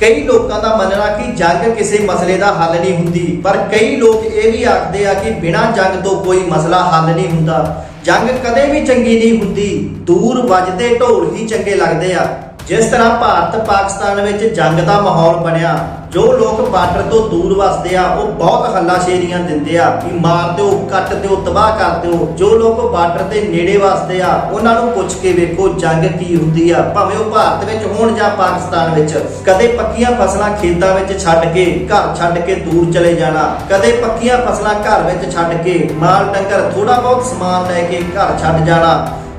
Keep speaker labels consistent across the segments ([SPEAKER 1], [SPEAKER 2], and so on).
[SPEAKER 1] ਕਈ ਲੋਕਾਂ ਦਾ ਮੰਨਣਾ ਕਿ ਜੰਗ ਕਿਸੇ ਮਸਲੇ ਦਾ ਹੱਲ ਨਹੀਂ ਹੁੰਦੀ, ਪਰ ਕਈ ਲੋਕ ਇਹ ਵੀ ਆਖਦੇ ਆ ਕਿ ਬਿਨਾਂ ਜੰਗ ਤੋਂ ਕੋਈ ਮਸਲਾ ਹੱਲ ਨਹੀਂ ਹੁੰਦਾ। ਜੰਗ ਕਦੇ ਵੀ ਚੰਗੀ ਨਹੀਂ ਹੁੰਦੀ। ਦੂਰ ਵੱਜਦੇ ਢੋਲ ਹੀ ਚੰਗੇ ਲੱਗਦੇ ਆ। ਜਿਸ ਤਰ੍ਹਾਂ ਭਾਰਤ ਪਾਕਿਸਤਾਨ ਵਿੱਚ ਜੰਗ ਦਾ ਮਾਹੌਲ ਬਣਿਆ, ਜੋ ਲੋਕ ਬਾਰਡਰ ਤੋਂ ਦੂਰ ਵਸਦੇ ਆ, ਉਹ ਬਹੁਤ ਹੱਲਾਸ਼ੇਰੀਆਂ ਦਿੰਦੇ ਆ ਕਿ ਮਾਰ ਦਿਓ, ਕੱਟ ਦਿਓ, ਤਬਾਹ ਕਰ ਦਿਓ। ਜੋ ਲੋਕ ਬਾਰਡਰ ਦੇ ਨੇੜੇ ਵਸਦੇ ਆ, ਉਹਨਾਂ ਨੂੰ ਪੁੱਛ ਕੇ ਵੇਖੋ ਜੰਗ ਕੀ ਹੁੰਦੀ ਆ। ਭਾਵੇਂ ਉਹ ਭਾਰਤ ਵਿੱਚ ਹੋਣ ਜਾਂ ਪਾਕਿਸਤਾਨ ਵਿੱਚ, ਕਦੇ ਪੱਕੀਆਂ ਫਸਲਾਂ ਖੇਤਾਂ ਵਿੱਚ ਛੱਡ ਕੇ ਘਰ ਛੱਡ ਕੇ ਦੂਰ ਚਲੇ ਜਾਣਾ, ਕਦੇ ਪੱਕੀਆਂ ਫਸਲਾਂ ਘਰ ਵਿੱਚ ਛੱਡ ਕੇ ਮਾਲ, ਡੰਗਰ ਥੋੜਾ ਬਹੁਤ ਸਮਾਨ ਲੈ ਕੇ ਘਰ ਛੱਡ ਜਾਣਾ।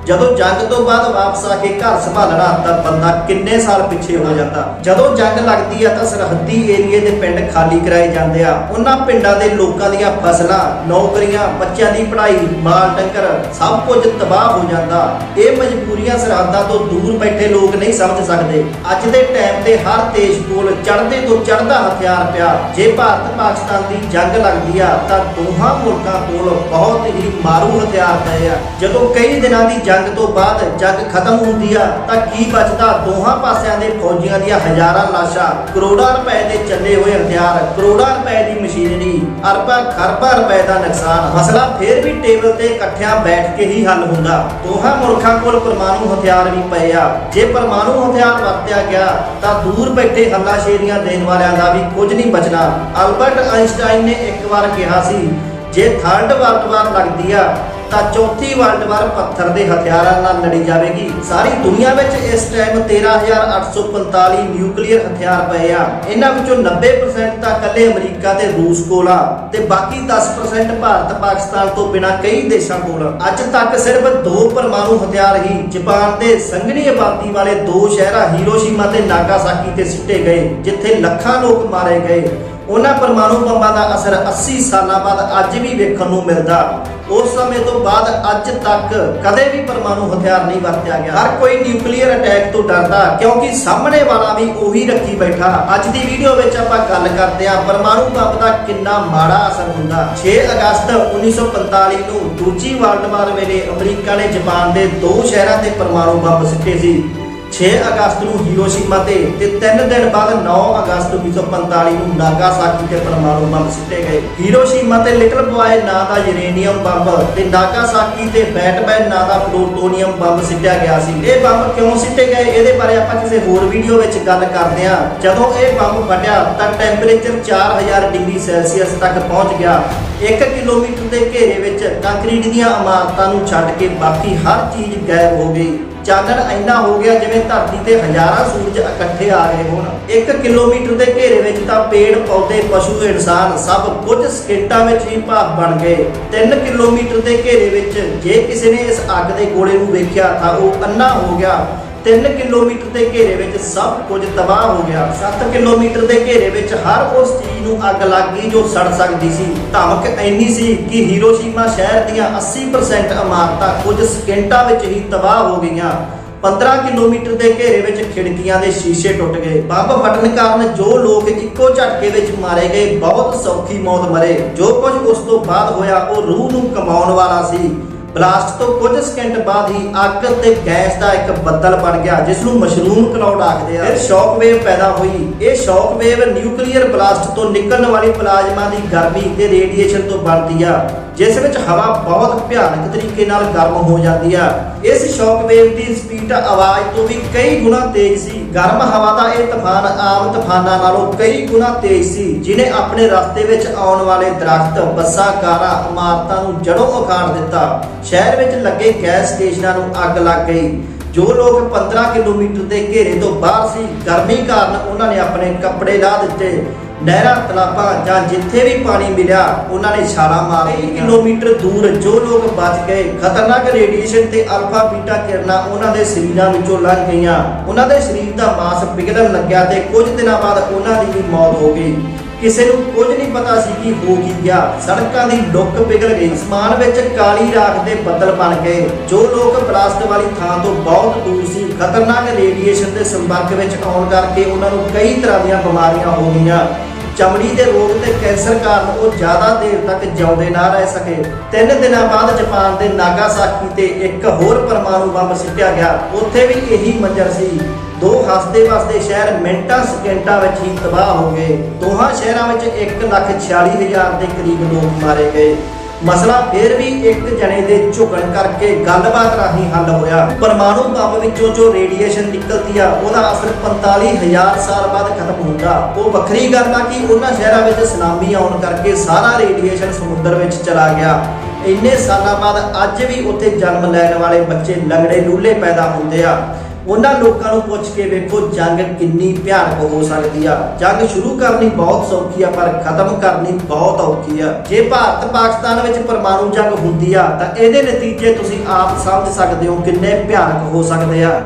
[SPEAKER 1] ਜਦੋਂ ਜੰਗ ਤੋਂ ਬਾਅਦ ਵਾਪਸ ਆ ਕੇ ਘਰ ਸੰਭਾਲਣਾ ਤਾਂ ਬੰਦਾ ਕਿੰਨੇ ਸਾਲ ਪਿੱਛੇ ਹੋ ਜਾਂਦਾ। ਜਦੋਂ ਜੰਗ ਲੱਗਦੀ ਆ ਤਾਂ ਸਰਹੱਦੀ ਏਰੀਏ ਦੇ ਪਿੰਡ ਖਾਲੀ ਕਰਾਏ ਜਾਂਦੇ ਆ। ਉਹਨਾਂ ਪਿੰਡਾਂ ਦੇ ਲੋਕਾਂ ਦੀਆਂ ਫਸਲਾਂ, ਨੌਕਰੀਆਂ, ਬੱਚਿਆਂ ਦੀ ਪੜ੍ਹਾਈ, ਮਾਲ ਡੰਗਰ ਸਭ ਕੁਝ ਤਬਾਹ ਹੋ ਜਾਂਦਾ। ਇਹ ਮਜਬੂਰੀਆਂ ਸਰਹੱਦਾਂ ਤੋਂ ਦੂਰ ਬੈਠੇ ਲੋਕ ਨਹੀਂ ਸਮਝ ਸਕਦੇ। ਅੱਜ ਦੇ ਟਾਈਮ ਤੇ ਹਰ ਦੇਸ਼ ਕੋਲ ਚੜ੍ਹਦੇ ਤੋਂ ਚੜ੍ਹਦਾ ਹਥਿਆਰ ਪਿਆ। ਜੇ ਭਾਰਤ ਪਾਕਿਸਤਾਨ ਦੀ ਜੰਗ ਲੱਗਦੀ ਆ ਤਾਂ ਦੋਹਾਂ ਮੁਲਕਾਂ ਕੋਲ ਬਹੁਤ ਹੀ ਮਾਰੂ ਹਥਿਆਰ ਪਏ ਆ। ਜਦੋਂ ਕਈ ਦਿਨਾਂ ਦੀ ਜੰਗ ਤੋਂ ਬਾਅਦ ਜੰਗ ਖਤਮ ਹੁੰਦੀ ਆ, ਤਾਂ ਕੀ ਬਚਦਾ? ਦੋਹਾਂ ਪਾਸਿਆਂ ਦੇ ਫੌਜੀਆਂ ਦੀਆਂ ਹਜ਼ਾਰਾਂ ਲਾਸ਼ਾਂ ਕਰੋੜਾਂ ਰੁਪਏ ਦੇ ਚੱਲੇ ਹੋਏ ਹਥਿਆਰ, ਕਰੋੜਾਂ ਰੁਪਏ ਦੀ ਮਸ਼ੀਨਰੀ, ਅਰਬਾਂ, ਖਰਬਾਂ ਰੁਪਏ ਦਾ ਨੁਕਸਾਨ। ਮਸਲਾ ਫੇਰ ਵੀ ਟੇਬਲ ਤੇ ਇਕੱਠਿਆਂ ਬੈਠ ਕੇ ਹੀ ਹੱਲ ਹੁੰਦਾ। ਦੋਹਾਂ ਮੁਲਕਾਂ ਕੋਲ ਪਰਮਾਣੂ ਹਥਿਆਰ ਵੀ ਪਏ ਆ। ਜੇ ਪਰਮਾਣੂ ਹਥਿਆਰ ਵਰਤਿਆ ਗਿਆ, ਤਾਂ ਦੂਰ ਬੈਠੇ ਹੱਲਾਸ਼ੇਰੀਆਂ ਦੇਣ ਵਾਲਿਆਂ ਦਾ ਵੀ ਕੁਝ ਨਹੀਂ ਬਚਣਾ। ਅਲਬਰਟ ਆਇਨਸਟਾਈਨ ਨੇ ਇੱਕ ਵਾਰ ਕਿਹਾ ਸੀ, ਜੇ ਥਰਡ ਵਰਲਡ ਵਾਰ ਲੱਗਦੀ ਆ ਤਾਂ ਚੌਥੀ ਵਰਲਡ ਵਾਰ ਪੱਥਰ ਦੇ ਹਥਿਆਰਾਂ ਨਾਲ ਲੜੀ ਜਾਵੇਗੀ। ਸਾਰੀ ਦੁਨੀਆ ਵਿੱਚ ਇਸ ਟਾਈਮ 13845 ਨਿਊਕਲੀਅਰ ਹਥਿਆਰ ਪਏ ਆ। ਇਹਨਾਂ ਵਿੱਚੋਂ 90% ਤਾਂ ਇਕੱਲੇ ਅਮਰੀਕਾ ਤੇ ਰੂਸ ਕੋਲ ਆ ਤੇ ਬਾਕੀ 10% ਭਾਰਤ ਪਾਕਿਸਤਾਨ ਤੋਂ ਬਿਨਾਂ ਕਈ ਦੇਸ਼ਾਂ ਕੋਲ ਅੱਜ ਤੱਕ ਸਿਰਫ ਦੋ ਪਰਮਾਣੂ ਹਥਿਆਰ ਹੀ ਜਾਪਾਨ ਦੇ ਸੰਘਣੀ ਆਬਾਦੀ ਵਾਲੇ ਦੋ ਸ਼ਹਿਰਾਂ ਹੀਰੋਸ਼ੀਮਾ ਤੇ ਨਾਗਾਸਾਕੀ ਤੇ ਸਿੱਟੇ ਗਏ, ਜਿੱਥੇ ਲੱਖਾਂ ਲੋਕ ਮਾਰੇ ਗਏ। ਉਹਨਾਂ ਪਰਮਾਣੂ ਬੰਬਾਂ ਦਾ ਅਸਰ 80 ਸਾਲਾਂ ਬਾਅਦ ਅੱਜ ਵੀ ਵੇਖਣ ਨੂੰ ਮਿਲਦਾ। ਉਸ ਸਮੇਂ ਤੋਂ ਬਾਅਦ ਅੱਜ ਤੱਕ ਕਦੇ ਵੀ ਪਰਮਾਣੂ ਹਥਿਆਰ ਨਹੀਂ ਵਰਤਿਆ ਗਿਆ। ਹਰ ਕੋਈ ਨਿਊਕਲੀਅਰ ਅਟੈਕ ਤੋਂ ਡਰਦਾ, ਕਿਉਂਕਿ ਸਾਹਮਣੇ ਵਾਲਾ ਵੀ ਉਹੀ ਰੱਖੀ ਬੈਠਾ। ਅੱਜ ਦੀ ਵੀਡੀਓ ਵਿੱਚ ਆਪਾਂ ਗੱਲ ਕਰਦੇ ਹਾਂ ਪਰਮਾਣੂ ਬੰਬ ਦਾ ਕਿੰਨਾ ਮਾੜਾ ਅਸਰ ਹੁੰਦਾ। 6 ਅਗਸਤ 1945 ਨੂੰ ਦੂਜੀ ਵਰਲਡ ਵਾਰ ਵੇਲੇ ਅਮਰੀਕਾ ਨੇ ਜਾਪਾਨ ਦੇ ਦੋ ਸ਼ਹਿਰਾਂ ਤੇ ਪਰਮਾਣੂ ਬੰਬ ਸਿੱਟੇ ਸੀ। 6 ਅਗਸਤ ਨੂੰ ਹੀਰੋਸ਼ੀਮਾ ਤੇ ਤੇ 3 ਦਿਨ ਬਾਅਦ 9 ਅਗਸਤ 1945 ਨੂੰ ਨਾਗਾਸਾਕੀ ਤੇ ਪਰਮਾਣੂ ਬੰਬ ਸਿੱਟੇ ਗਏ। ਹੀਰੋਸ਼ੀਮਾ ਤੇ ਲਿਟਲ ਬੁਆਏ ਨਾਂ ਦਾ ਯੂਰੇਨੀਅਮ ਬੰਬ ਤੇ ਨਾਗਾਸਾਕੀ ਤੇ ਬੈਟਮੈਨ ਨਾਂ ਦਾ ਪਲੂਟੋਨੀਅਮ ਬੰਬ ਸਿੱਟਿਆ ਗਿਆ ਸੀ। ਇਹ ਬੰਬ ਕਿਉਂ ਸਿੱਟੇ ਗਏ? ਇਹਦੇ ਬਾਰੇ ਆਪਾਂ ਕਿਸੇ ਹੋਰ ਵੀਡੀਓ ਵਿੱਚ ਗੱਲ ਕਰਦੇ ਹਾਂ। ਜਦੋਂ ਇਹ ਬੰਬ ਫਟਿਆ ਤਾਂ ਟੈਂਪਰੇਚਰ 4000 ਡਿਗਰੀ ਸੈਲਸੀਅਸ ਤੱਕ ਪਹੁੰਚ ਗਿਆ। 1 ਕਿਲੋਮੀਟਰ ਦੇ ਘੇਰੇ ਵਿੱਚ ਕੰਕਰੀਟ ਦੀਆਂ ਇਮਾਰਤਾਂ ਨੂੰ ਛੱਡ ਕੇ ਬਾਕੀ ਹਰ ਚੀਜ਼ ਗਾਇਬ ਹੋ ਗਈ। ਚਾਨਣ ਇੰਨਾ ਹੋ ਗਿਆ ਜਿਵੇਂ ਧਰਤੀ ਤੇ ਹਜ਼ਾਰਾਂ ਸੂਰਜ ਇਕੱਠੇ ਆ ਰਹੇ ਹੋਣ। 1 ਕਿਲੋਮੀਟਰ ਦੇ ਘੇਰੇ ਵਿੱਚ ਤਾਂ ਪੇੜ, ਪੌਦੇ, ਪਸ਼ੂ, ਇਨਸਾਨ ਸਭ ਕੁਝ ਸਕਿੰਟਾਂ ਵਿੱਚ ਹੀ ਭਾਪ ਬਣ ਗਏ। 3 ਕਿਲੋਮੀਟਰ ਦੇ ਘੇਰੇ ਵਿੱਚ ਜੇ ਕਿਸੇ ਨੇ ਇਸ ਅੱਗ ਦੇ ਗੋਲੇ ਨੂੰ ਵੇਖਿਆ ਤਾਂ ਉਹ ਅੰਨਾ ਹੋ ਗਿਆ। 3 ਕਿਲੋਮੀਟਰ ਦੇ ਘੇਰੇ ਵਿੱਚ ਸਭ ਕੁਝ ਤਬਾਹ ਹੋ ਗਿਆ। 7 ਕਿਲੋਮੀਟਰ ਦੇ ਘੇਰੇ ਵਿੱਚ ਹਰ ਉਸ ਚੀਜ਼ ਨੂੰ ਅੱਗ ਲੱਗ ਗਈ ਜੋ ਸੜ ਸਕਦੀ ਸੀ। ਧਮਕ ਇੰਨੀ ਸੀ ਕਿ ਹੀਰੋਸ਼ੀਮਾ ਸ਼ਹਿਰ ਦੀਆਂ 80% ਇਮਾਰਤਾਂ ਕੁਝ ਸਕਿੰਟਾਂ ਵਿੱਚ ਹੀ ਤਬਾਹ ਹੋ ਗਈਆਂ। 15 ਕਿਲੋਮੀਟਰ ਦੇ ਘੇਰੇ ਵਿੱਚ ਖਿੜਕੀਆਂ ਦੇ ਸ਼ੀਸ਼ੇ ਟੁੱਟ ਗਏ। ਬੰਬ ਫਟਣ ਕਾਰਨ ਜੋ ਲੋਕ ਇੱਕੋ ਝਟਕੇ ਵਿੱਚ ਮਾਰੇ ਗਏ, ਬਹੁਤ ਸੌਖੀ ਮੌਤ ਮਰੇ। ਜੋ ਕੁਝ ਉਸ ਤੋਂ ਬਾਅਦ ਹੋਇਆ, ਉਹ ਰੂਹ ਨੂੰ ਕਮਾਉਣ ਵਾਲਾ ਸੀ। ਬਲਾਸਟ ਤੋਂ ਕੁਝ ਸਕਿੰਟ ਬਾਅਦ ਹੀ ਅੱਗ ਤੇ ਗੈਸ ਦਾ ਇੱਕ ਬੱਦਲ ਬਣ ਗਿਆ, ਜਿਸ ਨੂੰ ਮਸ਼ਰੂਮ ਕਲਾਉਡ ਆਖਦੇ ਆ। ਫਿਰ ਸ਼ੌਕ ਵੇਵ ਪੈਦਾ ਹੋਈ। ਇਹ ਸ਼ੌਕ ਵੇਵ ਨਿਊਕਲੀਅਰ ਬਲਾਸਟ ਤੋਂ ਨਿਕਲਣ ਵਾਲੀ ਪਲਾਜ਼ਮਾ ਦੀ ਗਰਮੀ ਤੇ ਰੇਡੀਏਸ਼ਨ ਤੋਂ ਬਣਦੀ ਆ, ਜਿਸ ਵਿੱਚ ਹਵਾ ਬਹੁਤ ਭਿਆਨਕ ਤਰੀਕੇ ਨਾਲ ਗਰਮ ਹੋ ਜਾਂਦੀ ਆ। ਇਸ ਸ਼ੌਕ ਵੇਵ ਦੀ ਸਪੀਡ ਆਵਾਜ਼ ਤੋਂ ਵੀ ਕਈ ਗੁਣਾ ਤੇਜ਼ ਸੀ। ਗਰਮ ਹਵਾ ਦਾ ਇਹ ਤੂਫਾਨ ਆਮ ਤੂਫਾਨਾਂ ਨਾਲੋਂ ਕਈ ਗੁਣਾ ਤੇਜ਼ ਸੀ, ਜਿਨੇ ਆਪਣੇ ਰਸਤੇ ਵਿੱਚ ਆਉਣ ਵਾਲੇ ਦਰਖਤ, ਬੱਸਾਂ, ਕਾਰਾਂ, ਇਮਾਰਤਾਂ ਨੂੰ ਜੜੋਂ ਉਖਾੜ ਦਿੱਤਾ। ਸ਼ਹਿਰ ਵਿੱਚ ਲੱਗੇ ਗੈਸ ਸਟੇਸ਼ਨਾਂ ਨੂੰ ਅੱਗ ਲੱਗ ਗਈ। ਜੋ ਲੋਕ 15 ਕਿਲੋਮੀਟਰ ਦੇ ਘੇਰੇ ਤੋਂ ਬਾਹਰ ਸੀ, ਗਰਮੀ ਕਾਰਨ ਉਹਨਾਂ ਨੇ ਆਪਣੇ ਕੱਪੜੇ ਲਾ ਦਿੱਤੇ। ਨਹਿਰਾਂ, ਤਲਾਬਾਂ ਜਾਂ ਜਿੱਥੇ ਵੀ ਪਾਣੀ ਮਿਲਿਆ, ਉਹਨਾਂ ਨੇ ਛਾਲਾਂ ਮਾਰ ਕਿਲੋਮੀਟਰ ਦੂਰ ਜੋ ਲੋਕ ਬਚ ਗਏ। ਖਤਰਨਾਕ ਰੇਡੀਏਸ਼ਨ ਤੇ ਅਲਫਾ, ਬੀਟਾ ਕਿਰਨਾਂ ਉਹਨਾਂ ਦੇ ਸਰੀਰਾਂ ਵਿੱਚੋਂ ਲੰਘ ਗਈਆਂ। ਉਹਨਾਂ ਦੇ ਸਰੀਰ ਦਾ ਮਾਸ ਪਿਘਲਣ ਲੱਗਿਆ ਤੇ ਕੁਝ ਦਿਨਾਂ ਬਾਅਦ ਉਹਨਾਂ ਦੀ ਵੀ ਮੌਤ ਹੋ ਗਈ। ਕਿਸੇ ਨੂੰ ਕੁਝ ਨਹੀਂ ਪਤਾ ਸੀ ਕਿ ਹੋ ਕੀ ਗਿਆ। ਸੜਕਾਂ ਦੀ ਲੁੱਕ ਪਿਘਲ ਗਈ। ਅਸਮਾਨ ਵਿੱਚ ਕਾਲੀ ਰਾਖ ਦੇ ਬੱਦਲ ਬਣ ਗਏ। ਜੋ ਲੋਕ ਬਲਾਸਟ ਵਾਲੀ ਥਾਂ ਤੋਂ ਬਹੁਤ ਦੂਰ ਸੀ, ਖਤਰਨਾਕ ਰੇਡੀਏਸ਼ਨ ਦੇ ਸੰਪਰਕ ਵਿੱਚ ਆਉਣ ਕਰਕੇ ਉਹਨਾਂ ਨੂੰ ਕਈ ਤਰ੍ਹਾਂ ਦੀਆਂ ਬਿਮਾਰੀਆਂ ਹੋ ਗਈਆਂ। ਚਮੜੀ ਦੇ ਰੋਗ ਤੇ ਕੈਂਸਰ ਕਾਰਨ ਉਹ ਜ਼ਿਆਦਾ ਦੇਰ ਤੱਕ ਜਿਉਂਦੇ ਨਾ ਰਹਿ ਸਕੇ। ਤਿੰਨ ਦਿਨਾਂ ਬਾਅਦ ਜਾਪਾਨ ਦੇ ਨਾਗਾਸਾਕੀ ਤੇ ਇੱਕ ਹੋਰ ਪਰਮਾਣੂ ਬੰਬ ਸਿੱਟਿਆ ਗਿਆ। ਉੱਥੇ ਵੀ ਇਹੀ ਮੰਜ਼ਰ ਸੀ। ਦੋ ਹੱਸਦੇ ਵਸਦੇ ਸ਼ਹਿਰ ਮਿੰਟਾਂ ਸਕਿੰਟਾਂ ਵਿੱਚ ਹੀ ਤਬਾਹ ਹੋ ਗਏ। ਦੋਹਾਂ ਸ਼ਹਿਰਾਂ ਵਿੱਚ 1,46,000 ਦੇ ਕਰੀਬ ਲੋਕ ਮਾਰੇ ਗਏ। ਮਸਲਾ ਫਿਰ ਵੀ ਇੱਕ ਜਣੇ ਦੇ ਝੁਕਣ ਕਰਕੇ ਗੱਲਬਾਤ ਰਾਹੀਂ ਹੱਲ ਹੋਇਆ। ਪਰਮਾਣੂ ਬੰਬ ਵਿੱਚੋਂ ਜੋ ਰੇਡੀਏਸ਼ਨ ਨਿਕਲਦੀ ਆ ਉਹਦਾ ਅਸਰ 45000 ਸਾਲ ਬਾਅਦ ਖਤਮ ਹੁੰਦਾ। ਉਹ ਵੱਖਰੀ ਗੱਲ ਆ ਕਿ ਉਹਨਾਂ ਸ਼ਹਿਰਾਂ ਵਿੱਚ ਸੁਨਾਮੀ ਆਉਣ ਕਰਕੇ ਸਾਰਾ ਰੇਡੀਏਸ਼ਨ ਸਮੁੰਦਰ ਵਿੱਚ ਚਲਾ ਗਿਆ। ਇੰਨੇ ਸਾਲਾਂ ਬਾਅਦ ਅੱਜ ਵੀ ਉੱਥੇ ਜਨਮ ਲੈਣ ਵਾਲੇ ਬੱਚੇ ਲੰਗੜੇ ਲੂਲੇ ਪੈਦਾ ਹੁੰਦੇ ਆ। ਉਹਨਾਂ ਲੋਕਾਂ ਨੂੰ ਪੁੱਛ ਕੇ ਵੇਖੋ, ਜੰਗ ਕਿੰਨੀ ਭਿਆਨਕ ਹੋ ਸਕਦੀ ਆ। ਜੰਗ ਸ਼ੁਰੂ ਕਰਨੀ ਬਹੁਤ ਸੌਖੀ ਆ, ਪਰ ਖਤਮ ਕਰਨੀ ਬਹੁਤ ਔਖੀ ਆ। ਜੇ ਭਾਰਤ ਪਾਕਿਸਤਾਨ ਵਿੱਚ ਪਰਮਾਣੂ ਜੰਗ ਹੁੰਦੀ ਆ, ਤਾਂ ਇਹਦੇ ਨਤੀਜੇ ਤੁਸੀਂ ਆਪ ਸਮਝ ਸਕਦੇ ਹੋ ਕਿੰਨੇ ਭਿਆਨਕ ਹੋ ਸਕਦੇ ਆ।